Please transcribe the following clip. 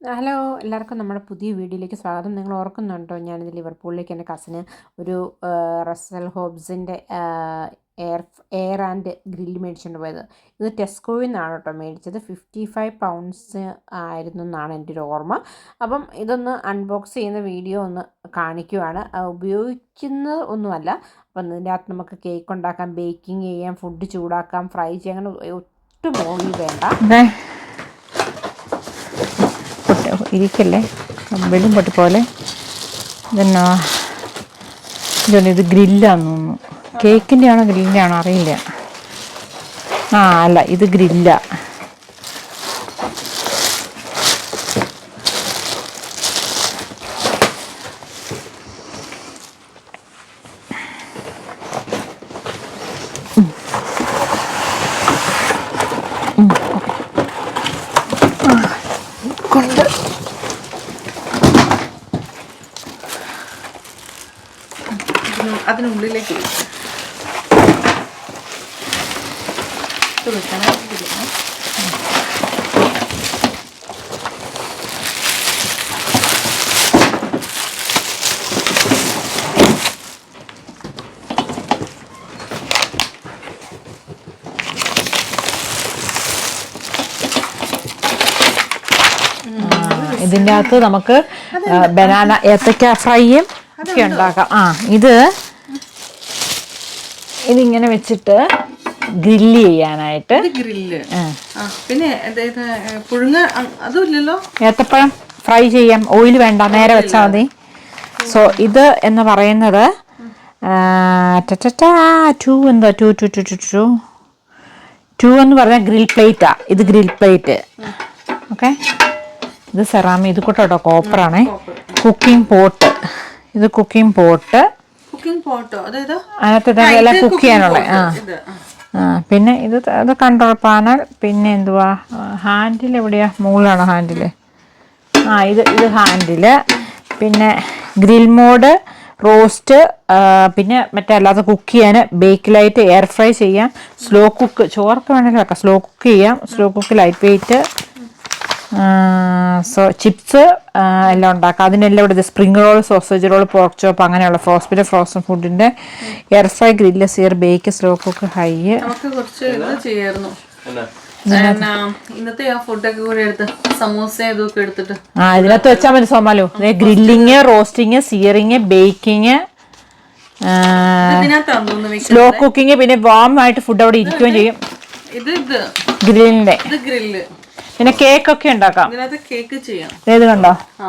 Hello എല്ലാവർക്കും നമ്മുടെ പുതിയ വീഡിയോയിലേക്ക് സ്വാഗതം. നിങ്ങൾ ഓർക്കുന്നുണ്ടോ ഞാനിത് ലിവർപൂളിലേക്ക് എന്റെ കസിന് ഒരു റസൽ ഹോബ്സിന്റെ എയർ എയർ ആൻഡ് ഗ്രില്ല് മേടിച്ചുകൊണ്ട് പോയത്. ഇത് ടെസ്കോയിൽ നിന്നാണ് കേട്ടോ മേടിച്ചത്. ഫിഫ്റ്റി ഫൈവ് പൗണ്ട്സ് ആയിരുന്നു എന്നാണ് എന്റെ ഒരു ഓർമ്മ. അപ്പം ഇതൊന്ന് അൺബോക്സ് ചെയ്യുന്ന വീഡിയോ ഒന്ന് കാണിക്കുവാണ്. ഉപയോഗിക്കുന്നത് ഒന്നുമല്ല. അപ്പം ഇതിന്റെ അകത്ത് നമുക്ക് കേക്ക് ഉണ്ടാക്കാം ബേക്കിംഗ് ചെയ്യാം ഫുഡ് ചൂടാക്കാം ഫ്രൈ ചെയ്യാം അങ്ങനെ ഒട്ടും ഓയിൽ വേണ്ട. ഇരിക്കല്ലേ? വെള്ളം പൊട്ടി പോലെ ഇതെന്നാ? ഇതുണ്ട് ഇത് ഗ്രില്ലാന്ന് തോന്നുന്നു. കേക്കിന്റെ ആണോ ഗ്രില്ലിന്റെ ആണോ അറിയില്ല. ആ അല്ല ഇത് ഗ്രില്ല. കൊണ്ട് അതിനുള്ളിലേക്ക് വെക്കും. ഇത് വെക്കണം ഇതിന്റെ അകത്ത് നമുക്ക് ബനാന ഏത്തക്ക ഫ്രൈയും ഒക്കെ ഉണ്ടാക്കാം ആ ഇത് ഇതിങ്ങനെ വെച്ചിട്ട് ഗ്രില്ല് ചെയ്യാനായിട്ട്. ഗ്രില്ല്. പിന്നെ പുഴുങ്ങ അതുമില്ലല്ലോ അതും ഏത്തപ്പഴം ഫ്രൈ ചെയ്യാം. ഓയിൽ വേണ്ട നേരെ വെച്ചാൽ മതി. സോ ഇത് എന്ന് പറയുന്നത് ടു എന്താ two two two two two two. എന്ന് പറഞ്ഞാൽ ഗ്രിൽ പ്ലേറ്റാ. ഇത് ഗ്രിൽ പ്ലേറ്റ്. ഓക്കെ? ഇത് സെറാമി ഇത് കൂട്ടോ കോപ്പറാണേ. Cooking pot. ഇത് കുക്കിംഗ് പോട്ട് കുക്കിംഗ് പോട്ടോ അതായത് അതിനകത്ത് ഇതെല്ലാം കുക്ക് ചെയ്യാനുള്ള ആ. പിന്നെ ഇത് അത് കൺട്രോൾ പാനൽ പിന്നെ എന്തുവാ? ഹാൻഡിൽ എവിടെയാ? മുകളിലാണോ ഹാൻഡിൽ ആ ഇത് ഇത് ഹാൻഡിൽ പിന്നെ ഗ്രിൽ മോഡ് റോസ്റ്റ് പിന്നെ മറ്റേ അല്ലാതെ കുക്ക് ചെയ്യാൻ ബേക്ക് ലൈറ്റ് എയർ ഫ്രൈ ചെയ്യാം. സ്ലോ കുക്ക് ചോർക്ക് വേണമെങ്കിൽ വെക്കാം. സ്ലോ കുക്ക് ചെയ്യാം. Slow cook light weight so chips എല്ലാം ഉണ്ടാക്കാം. അതിനെല്ലാം ഇവിടെ spring roll sausage roll pork chop അങ്ങനെയുള്ള ഫ്രോസ് പിന്നെ ഫ്രോസൺ ഫുഡിന്റെ air fry grill sear bake slow cook high ഇന്നത്തെ ആ ഫുഡൊക്കെ കൂടെ എടുത്ത് സമൂസ ഇതൊക്കെ എടുത്തിട്ട്. ആ ഇതിനകത്ത് വെച്ചാൽ മതി സോമാലു. Grilling roasting searing baking slow cooking പിന്നെ വാം ആയിട്ട് ഫുഡ് അവിടെ ഇരിക്കുകയും ചെയ്യും. ഇത് ഇത് ഗ്രില്ലിന്റെ. ഇത് ഗ്രില്ല്. പിന്നെ കേക്ക് ഒക്കെ ഉണ്ടാക്കാം. ഇതിനകത്ത് കേക്ക് ചെയ്യാം ഏത് കണ്ടോ? ആ.